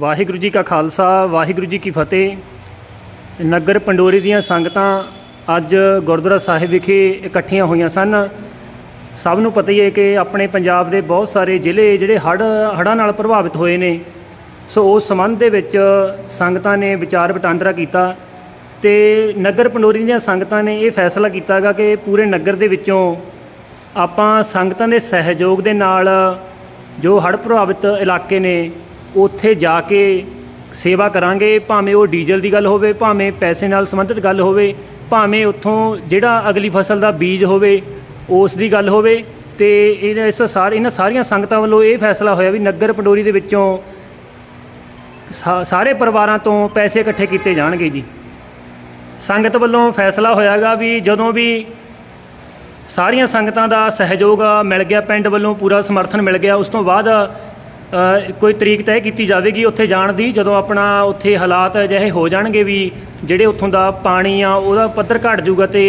ਵਾਹਿਗੁਰੂ ਜੀ ਕਾ ਖਾਲਸਾ, ਵਾਹਿਗੁਰੂ ਜੀ ਕੀ ਫਤਿਹ। ਨਗਰ ਪੰਡੋਰੀ ਦੀਆਂ ਸੰਗਤਾਂ ਅੱਜ ਗੁਰਦੁਆਰਾ ਸਾਹਿਬ ਵਿਖੇ ਇਕੱਠੀਆਂ ਹੋਈਆਂ ਸਨ। ਸਭ ਨੂੰ ਪਤਾ ਹੀ ਹੈ ਕਿ ਆਪਣੇ ਪੰਜਾਬ ਦੇ ਬਹੁਤ ਸਾਰੇ ਜ਼ਿਲ੍ਹੇ ਜਿਹੜੇ ਹੜ੍ਹ ਹੜ੍ਹਾਂ ਨਾਲ ਪ੍ਰਭਾਵਿਤ ਹੋਏ ਨੇ। ਸੋ ਉਸ ਸੰਬੰਧ ਦੇ ਵਿੱਚ ਸੰਗਤਾਂ ਨੇ ਵਿਚਾਰ ਵਟਾਂਦਰਾ ਕੀਤਾ ਤੇ ਨਗਰ ਪੰਡੋਰੀ ਦੀਆਂ ਸੰਗਤਾਂ ਨੇ ਇਹ ਫੈਸਲਾ ਕੀਤਾਗਾ ਕਿ ਪੂਰੇ ਨਗਰ ਦੇ ਵਿੱਚੋਂ ਆਪਾਂ ਸੰਗਤਾਂ ਦੇ ਸਹਿਯੋਗ ਦੇ ਨਾਲ ਜੋ ਹੜ੍ਹ ਪ੍ਰਭਾਵਿਤ ਇਲਾਕੇ ਨੇ ਉੱਥੇ ਜਾ ਕੇ ਸੇਵਾ ਕਰਾਂਗੇ, ਭਾਵੇਂ ਉਹ ਡੀਜ਼ਲ ਦੀ ਗੱਲ ਹੋਵੇ, ਭਾਵੇਂ ਪੈਸੇ ਨਾਲ ਸੰਬੰਧਿਤ ਗੱਲ ਹੋਵੇ, ਭਾਵੇਂ ਉੱਥੋਂ ਜਿਹੜਾ ਅਗਲੀ ਫਸਲ ਦਾ ਬੀਜ ਹੋਵੇ, ਉਸ ਦੀ ਗੱਲ ਹੋਵੇ, ਤੇ ਇਹ ਇਸ ਸਾਰੇ, ਇਹਨਾਂ ਸਾਰੀਆਂ ਸੰਗਤਾਂ ਵੱਲੋਂ ਇਹ ਫੈਸਲਾ ਹੋਇਆ ਵੀ ਨਗਰ ਪੰਡੋਰੀ ਦੇ ਵਿੱਚੋਂ ਸਾ- ਸਾਰੇ ਪਰਿਵਾਰਾਂ ਤੋਂ ਪੈਸੇ ਇਕੱਠੇ ਕੀਤੇ ਜਾਣਗੇ ਜੀ। ਸੰਗਤ ਵੱਲੋਂ ਫੈਸਲਾ ਹੋਇਆਗਾ ਵੀ ਜਦੋਂ ਵੀ ਸਾਰੀਆਂ ਸੰਗਤਾਂ ਦਾ ਸਹਿਯੋਗ ਮਿਲ ਗਿਆ, ਪਿੰਡ ਵੱਲੋਂ ਪੂਰਾ ਸਮਰਥਨ ਮਿਲ ਗਿਆ, ਉਸ ਤੋਂ ਬਾਅਦ ਕੋਈ ਤਰੀਕ ਤੈਅ ਕੀਤੀ ਜਾਵੇਗੀ ਉੱਥੇ ਜਾਣ ਦੀ, ਜਦੋਂ ਆਪਣਾ ਉੱਥੇ ਹਾਲਾਤ ਅਜਿਹੇ ਹੋ ਜਾਣਗੇ ਵੀ ਜਿਹੜੇ ਉੱਥੋਂ ਦਾ ਪਾਣੀ ਆ, ਉਹਦਾ ਪੱਧਰ ਘਟ ਜਾਊਗਾ ਤੇ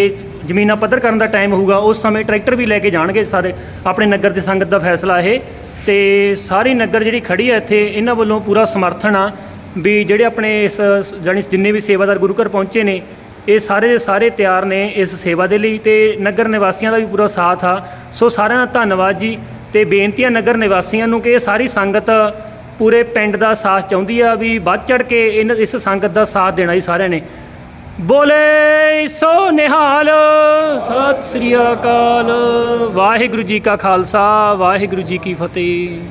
ਜ਼ਮੀਨਾਂ ਪੱਧਰ ਕਰਨ ਦਾ ਟਾਈਮ ਹੋਊਗਾ, ਉਸ ਸਮੇਂ ਟਰੈਕਟਰ ਵੀ ਲੈ ਕੇ ਜਾਣਗੇ ਸਾਰੇ, ਆਪਣੇ ਨਗਰ ਦੇ ਸੰਗਤ ਦਾ ਫੈਸਲਾ ਇਹ। ਤੇ ਸਾਰੀ ਨਗਰ ਜਿਹੜੀ ਖੜੀ ਹੈ ਇੱਥੇ, ਇਹਨਾਂ ਵੱਲੋਂ ਪੂਰਾ ਸਮਰਥਨ ਆ ਵੀ ਜਿਹੜੇ ਆਪਣੇ ਇਸ, ਜਾਣੀ ਜਿੰਨੇ ਵੀ ਸੇਵਾਦਾਰ ਗੁਰੂ ਘਰ ਪਹੁੰਚੇ ਨੇ, ਇਹ ਸਾਰੇ ਦੇ ਸਾਰੇ ਤਿਆਰ ਨੇ ਇਸ ਸੇਵਾ ਦੇ ਲਈ ਤੇ ਨਗਰ ਨਿਵਾਸੀਆਂ ਦਾ ਵੀ ਪੂਰਾ ਸਾਥ ਆ। ਸੋ ਸਾਰਿਆਂ ਦਾ ਧੰਨਵਾਦ ਜੀ। ਤੇ ਬੇਨਤੀਆਂ ਨਗਰ ਨਿਵਾਸੀਆਂ ਨੂੰ ਕਿ ਇਹ ਸਾਰੀ ਸੰਗਤ ਪੂਰੇ ਪਿੰਡ ਦਾ ਸਾਥ ਚਾਹੁੰਦੀ ਆ ਵੀ ਵੱਧ ਚੜ ਕੇ ਇਹਨਾਂ ਇਸ ਸੰਗਤ ਦਾ ਸਾਥ ਦੇਣਾ ਹੀ ਸਾਰਿਆਂ ਨੇ। ਬੋਲੇ ਸੋ ਨਿਹਾਲ, ਸਤਿ ਸ੍ਰੀ ਅਕਾਲ। ਵਾਹਿਗੁਰੂ ਜੀ ਕਾ ਖਾਲਸਾ, ਵਾਹਿਗੁਰੂ ਜੀ ਕੀ ਫਤਿਹ।